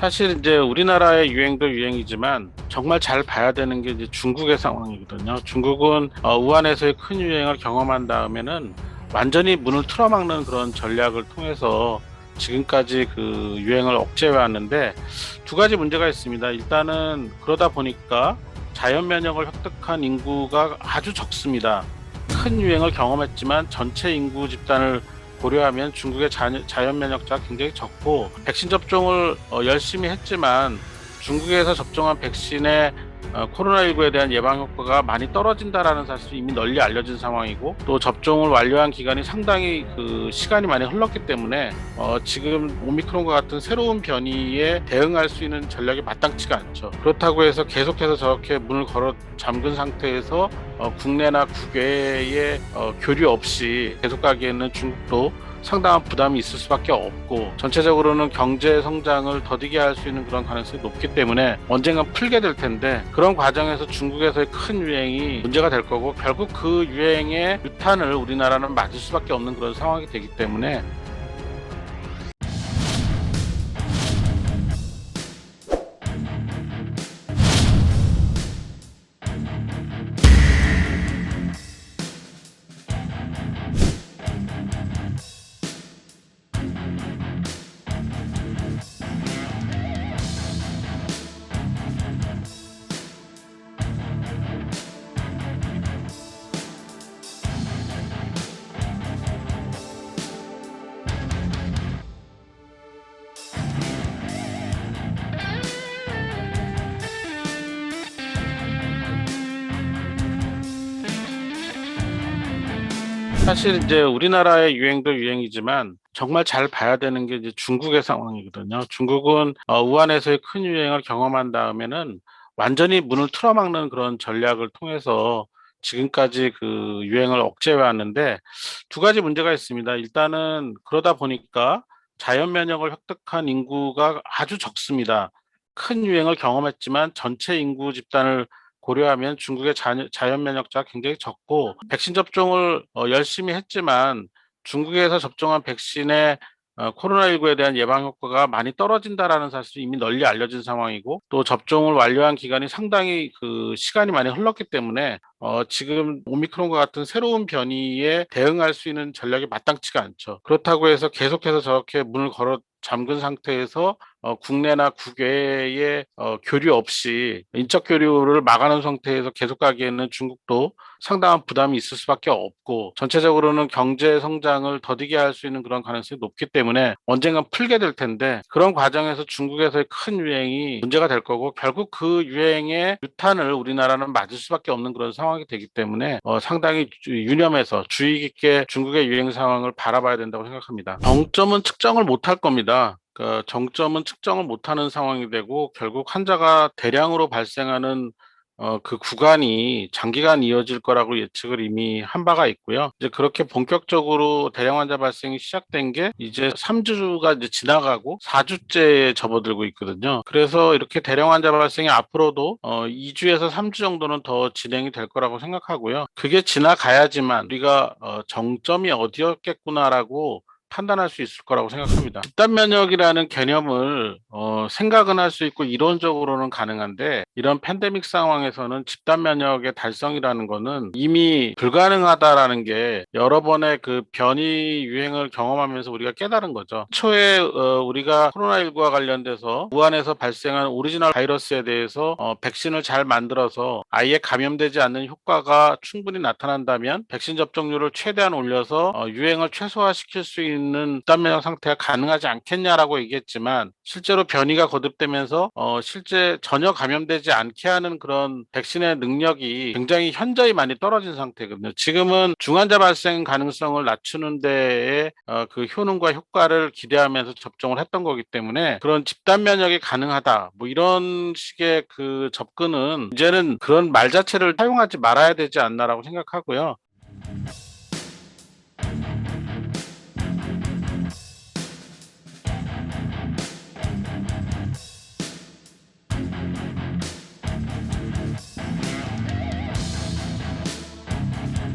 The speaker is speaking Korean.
사실 이제 우리나라의 유행도 유행이지만 정말 잘 봐야 되는 게 이제 중국의 상황이거든요. 중국은 어, 우한에서의 큰 유행을 경험한 다음에는 완전히 문을 틀어막는 그런 전략을 통해서 지금까지 그 유행을 억제해 왔는데 두 가지 문제가 있습니다. 일단은 그러다 보니까 자연 면역을 획득한 인구가 아주 적습니다. 큰 유행을 경험했지만 전체 인구 집단을 고려하면 중국의 자, 자연 면역자가 굉장히 적고 백신 접종을 어, 열심히 했지만 중국에서 접종한 백신의 어, 코로나19에 대한 예방 효과가 많이 떨어진다라는 사실이 이미 널리 알려진 상황이고 또 접종을 완료한 기간이 상당히 그 시간이 많이 흘렀기 때문에 어, 지금 오미크론과 같은 새로운 변이에 대응할 수 있는 전략이 마땅치가 않죠. 그렇다고 해서 계속해서 저렇게 문을 걸어 잠근 상태에서 어, 국내나 국외의 어, 교류 없이 계속 가기에는 중국도 상당한 부담이 있을 수밖에 없고 전체적으로는 경제 성장을 더디게 할 수 있는 그런 가능성이 높기 때문에 언젠간 풀게 될 텐데 그런 과정에서 중국에서의 큰 유행이 문제가 될 거고 결국 그 유행의 유탄을 우리나라는 맞을 수밖에 없는 그런 상황이 되기 때문에 사실 이제 우리나라의 유행도 유행이지만 정말 잘 봐야 되는 게 이제 중국의 상황이거든요. 중국은 어, 우한에서의 큰 유행을 경험한 다음에는 완전히 문을 틀어막는 그런 전략을 통해서 지금까지 그 유행을 억제해 왔는데 두 가지 문제가 있습니다. 일단은 그러다 보니까 자연 면역을 획득한 인구가 아주 적습니다. 큰 유행을 경험했지만 전체 인구 집단을 고려하면 중국의 자, 자연 면역자가 굉장히 적고 백신 접종을 어, 열심히 했지만 중국에서 접종한 백신의 어, 코로나19에 대한 예방 효과가 많이 떨어진다라는 사실이 이미 널리 알려진 상황이고 또 접종을 완료한 기간이 상당히 그 시간이 많이 흘렀기 때문에 어, 지금 오미크론과 같은 새로운 변이에 대응할 수 있는 전략이 마땅치가 않죠. 그렇다고 해서 계속해서 저렇게 문을 걸어 잠근 상태에서 어, 국내나 국외의 어, 교류 없이 인적 교류를 막아놓은 상태에서 계속 가기에는 중국도 상당한 부담이 있을 수밖에 없고 전체적으로는 경제 성장을 더디게 할 수 있는 그런 가능성이 높기 때문에 언젠간 풀게 될 텐데 그런 과정에서 중국에서의 큰 유행이 문제가 될 거고 결국 그 유행의 유탄을 우리나라는 맞을 수밖에 없는 그런 상황 이 되기 때문에 어, 상당히 주- 유념해서 주의 깊게 중국의 유행 상황을 바라봐야 된다고 생각합니다. 정점은 측정을 못할 겁니다. 그 정점은 측정을 못하는 상황이 되고 결국 환자가 대량으로 발생하는 어, 그 구간이 장기간 이어질 거라고 예측을 이미 한 바가 있고요. 이제 그렇게 본격적으로 대량 환자 발생이 시작된 게 이제 3주가 이제 지나가고 4주째에 접어들고 있거든요. 그래서 이렇게 대량 환자 발생이 앞으로도 어, 2주에서 3주 정도는 더 진행이 될 거라고 생각하고요. 그게 지나가야지만 우리가 어, 정점이 어디였겠구나라고 판단할 수 있을 거라고 생각합니다. 집단 면역이라는 개념을 어, 생각은 할 수 있고 이론적으로는 가능한데 이런 팬데믹 상황에서는 집단 면역의 달성이라는 거는 이미 불가능하다라는 게 여러 번의 그 변이 유행을 경험하면서 우리가 깨달은 거죠. 초에 어, 우리가 코로나19와 관련돼서 우한에서 발생한 오리지널 바이러스에 대해서 어, 백신을 잘 만들어서 아예 감염되지 않는 효과가 충분히 나타난다면 백신 접종률을 최대한 올려서 어, 유행을 최소화시킬 수 있는 집단 면역 상태가 가능하지 않겠냐라고 얘기했지만 실제로 변이가 거듭되면서 어, 실제 전혀 감염되지 않게 하는 그런 백신의 능력이 굉장히 현저히 많이 떨어진 상태거든요. 지금은 중환자 발생 가능성을 낮추는 데에 어, 그 효능과 효과를 기대하면서 접종을 했던 거기 때문에 그런 집단 면역이 가능하다. 뭐 이런 식의 그 접근은 이제는 그런 말 자체를 사용하지 말아야 되지 않나라고 생각하고요.